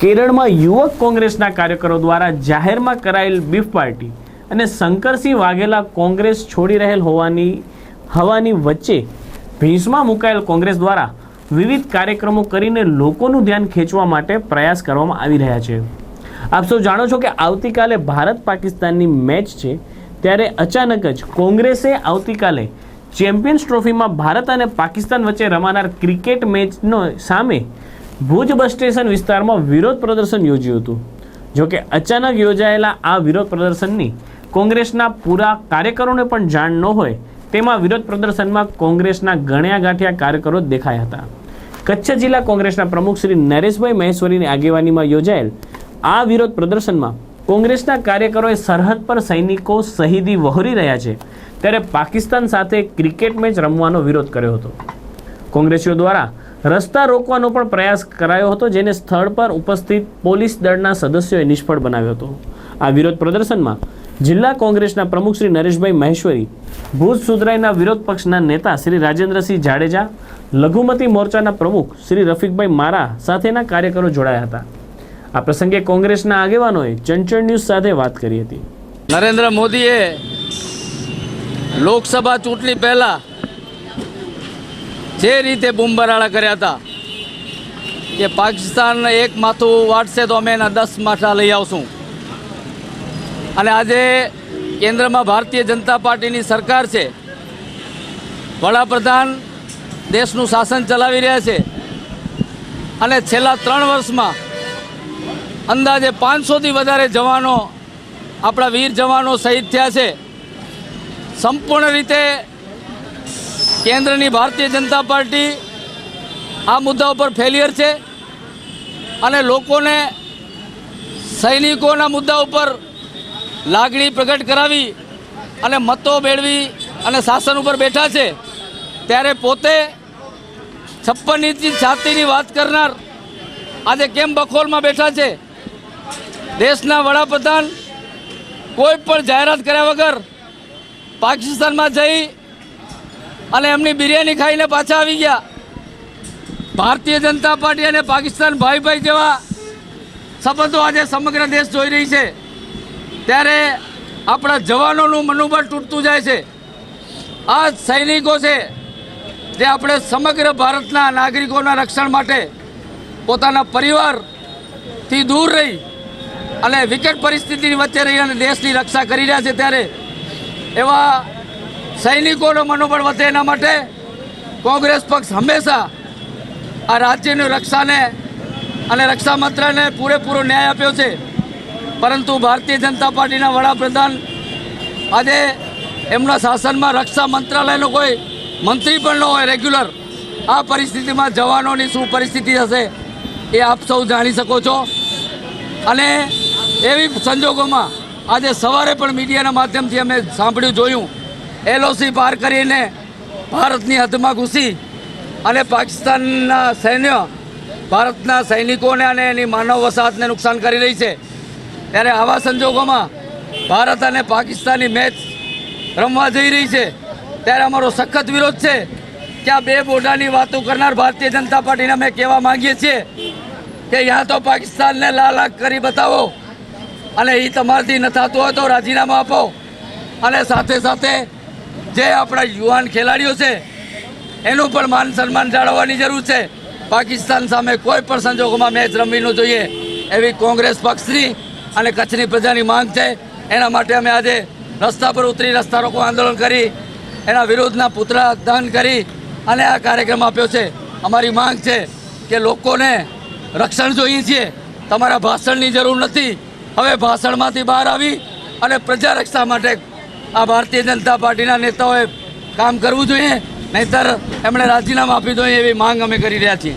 કેરળમાં યુવક કોંગ્રેસના કાર્યકરો દ્વારા જાહેરમાં કરાયેલ બીફ પાર્ટી અને શંકરસિંહ વાઘેલા કોંગ્રેસ છોડી રહેલ હોવાની, હવાની વચ્ચે ભીંસમાં મુકાયેલ કોંગ્રેસ દ્વારા વિવિધ કાર્યક્રમો કરીને લોકોનું ધ્યાન ખેંચવા માટે પ્રયાસ કરવામાં આવી રહ્યા છે. આપ સૌ જાણો છો કે આવતીકાલે ભારત પાકિસ્તાનની મેચ છે, ત્યારે અચાનક જ કોંગ્રેસે આવતીકાલે ચેમ્પિયન્સ ટ્રોફીમાં ભારત અને પાકિસ્તાન વચ્ચે રમાનાર ક્રિકેટ મેચનો સામે ભુજ બસ સ્ટેશન વિસ્તારમાં વિરોધ પ્રદર્શન યોજ્યું હતું. જોકે અચાનક યોજાયેલા આ વિરોધ પ્રદર્શનની કોંગ્રેસના પૂરા કાર્યકરોને પણ જાણ ન હોય તેમાં વિરોધ પ્રદર્શનમાં કોંગ્રેસના ગણ્યા ગાંઠિયા કાર્યકરો દેખાયા હતા. કચ્છ જિલ્લા કોંગ્રેસના પ્રમુખ શ્રી નરેશભાઈ મહેશ્વરીની આગેવાનીમાં યોજાયેલ આ વિરોધ પ્રદર્શનમાં કોંગ્રેસના કાર્યકરોએ સરહદ પર સૈનિકો શહીદી વહોરી રહ્યા છે ત્યારે પાકિસ્તાન સાથે ક્રિકેટ મેચ રમવાનો વિરોધ કર્યો હતો. કોંગ્રેસીઓ દ્વારા રસ્તા રોકવાનો પણ પ્રયાસ કરાયો હતો, જેને સ્થળ પર ઉપસ્થિત પોલીસ દળના સદસ્યોએ નિષ્ફળ બનાવ્યો હતો. આ વિરોધ પ્રદર્શનમાં જિલ્લા કોંગ્રેસના પ્રમુખ શ્રી નરેશભાઈ મહેશ્વરી, ભુજ સુધરાઈના વિરોધ પક્ષના નેતા શ્રી રાજેન્દ્રસિંહ જાડેજા, લઘુમતી મોરચાના પ્રમુખ શ્રી રફીકભાઈ મારા સાથેના કાર્યકરો જોડાયા હતા. આ પ્રસંગે કોંગ્રેસના આગેવાનોએ ચંચળ ન્યૂઝ સાથે વાત કરી હતી. નરેન્દ્ર મોદીએ લોકસભા ચૂંટણી પહેલાં જે રીતે બૂમબરાળા કર્યા હતા કે પાકિસ્તાન એક માથું વાટશે તો અમે એના દસ માથા લઈ આવશું. અને આજે કેન્દ્રમાં ભારતીય જનતા પાર્ટીની સરકાર છે. વડાપ્રધાન દેશનું શાસન ચલાવી રહ્યા છે. અને છેલ્લા ત્રણ વર્ષમાં અંદાજે પાંચસોથી વધારે જવાનો આપણા વીર જવાનો શહીદ થયા છે. સંપૂર્ણ રીતે કેન્દ્રની ભારતીય જનતા પાર્ટી આ મુદ્દા ઉપર ફેલિયર છે અને લોકોને સૈનિકોના મુદ્દા ઉપર લાગણી પ્રગટ કરાવી અને મતો મેળવી અને શાસન ઉપર બેઠા છે, ત્યારે પોતે છપ્પન ઇંચની છાતીની વાત કરનાર આજે કેમ બખોલમાં બેઠા છે? દેશના વડાપ્રધાન કોઈ પણ જાહેરાત કર્યા વગર પાકિસ્તાનમાં જઈ અને એમની બિરયાની ખાઈને પાછા આવી ગયા. ભારતીય જનતા પાર્ટી અને પાકિસ્તાન ભાઈ ભાઈ જેવા સંબંધો આજે સમગ્ર દેશ જોઈ રહી છે. ત્યારે આપણા જવાનોનું મનોબળ તૂટતું જાય છે. આ સૈનિકો છે જે આપણે સમગ્ર ભારતના નાગરિકોના રક્ષણ માટે પોતાના પરિવારથી દૂર રહી અને વિકટ પરિસ્થિતિની વચ્ચે રહી અને દેશની રક્ષા કરી રહ્યા છે ત્યારે એવા સૈનિકોનો મનોબળ વધે એના માટે કોંગ્રેસ પક્ષ હંમેશા આ રાજ્યની રક્ષાને અને રક્ષા મંત્રાલયને પૂરેપૂરો ન્યાય આપ્યો છે. પરંતુ ભારતીય જનતા પાર્ટીના વડાપ્રધાન આજે એમના શાસનમાં રક્ષા મંત્રાલયનો કોઈ મંત્રી પણ ન હોય, રેગ્યુલર આ પરિસ્થિતિમાં જવાનોની શું પરિસ્થિતિ હશે એ આપ સૌ જાણી શકો છો. અને એવી સંજોગોમાં આજે સવારે પણ મીડિયાના માધ્યમથી અમે સાંભળ્યું, જોયું એલઓસી પાર કરીને ભારતની હદમાં ઘૂસી અને પાકિસ્તાનના સૈન્ય, ભારતના સૈનિકોને અને એની માનવ વસાહતને નુકસાન કરી રહી છે. ત્યારે આવા સંજોગોમાં ભારત અને પાકિસ્તાનની મેચ રમવા જઈ રહી છે. ત્યારે અમારો સખત વિરોધ છે કે આ બે બોડાની વાતો કરનાર ભારતીય જનતા પાર્ટીને અમે કહેવા માગીએ છીએ કે યા તો પાકિસ્તાનને લાલ કરી બતાવો અને એ તમારાથી ન થતું હોય તો રાજીનામું આપો. અને સાથે સાથે જે આપણા યુવાન ખેલાડીઓ છે, એનું પણ માન સન્માન જાળવવાની જરૂર છે. પાકિસ્તાન સામે કોઈ પણ સંજોગોમાં મેચ રમવી ન જોઈએ એવી કોંગ્રેસ પક્ષની અને કચ્છની પ્રજાની માંગ છે. એના માટે અમે આજે રસ્તા પર ઉતરી રસ્તા રોકો આંદોલન કરી, એના વિરોધના પુતળા દહન કરી અને આ કાર્યક્રમ આપ્યો છે. અમારી માંગ છે કે લોકોને રક્ષણ જોઈએ છીએ. તમારા ભાષણની જરૂર નથી. હવે ભાષણમાંથી બહાર આવી અને પ્રજા રક્ષા માટે આ ભારતીય જનતા પાર્ટીના નેતાઓએ કામ કરવું જોઈએ, નહીતર એમણે રાજીનામું આપી દો એવી માંગ અમે કરી રહ્યા છીએ.